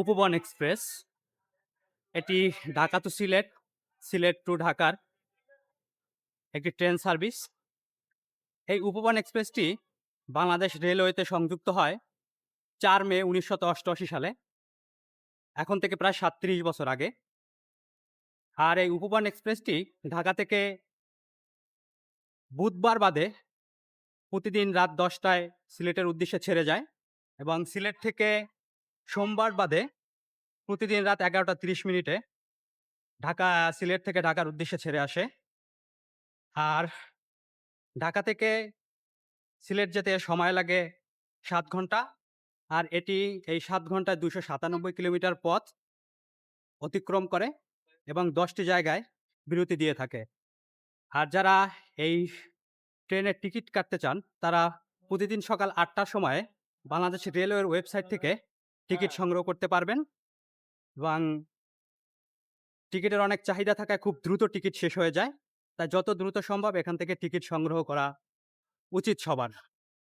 উপবন express. এটি Dhaka to Sylhet Sylhet to ঢাকার একটি ট্রেন সার্ভিস। এই উপবন এক্সপ্রেসটি বাংলাদেশ রেলওয়েতে সংযুক্ত হয় চার মে উনিশশো অষ্টআশি সালে। এখন থেকে প্রায় সাতত্রিশ বছর আগে। আর এই উপবন এক্সপ্রেসটি ঢাকা থেকে বুধবার বাদে প্রতিদিন রাত দশটায় সিলেটের উদ্দেশ্যে ছেড়ে যায় এবং সিলেট থেকে সোমবার বাদে প্রতিদিন রাত এগারোটা তিরিশ মিনিটে ঢাকা, সিলেট থেকে ঢাকার উদ্দেশ্যে ছেড়ে আসে। আর ঢাকা থেকে সিলেট যেতে সময় লাগে সাত ঘণ্টা। আর এটি এই সাত ঘন্টায় দুশো সাতানব্বই কিলোমিটার পথ অতিক্রম করে এবং দশটি জায়গায় বিরতি দিয়ে থাকে। আর যারা এই ট্রেনের টিকিট কাটতে চান, তারা প্রতিদিন সকাল আটটার সময় বাংলাদেশ রেলওয়ের ওয়েবসাইট থেকে টিকিট সংগ্রহ করতে পারবেন এবং টিকিটের অনেক চাহিদা থাকায় খুব দ্রুত টিকিট শেষ হয়ে যায়। তাই যত দ্রুত সম্ভব এখান থেকে টিকিট সংগ্রহ করা উচিত সবার।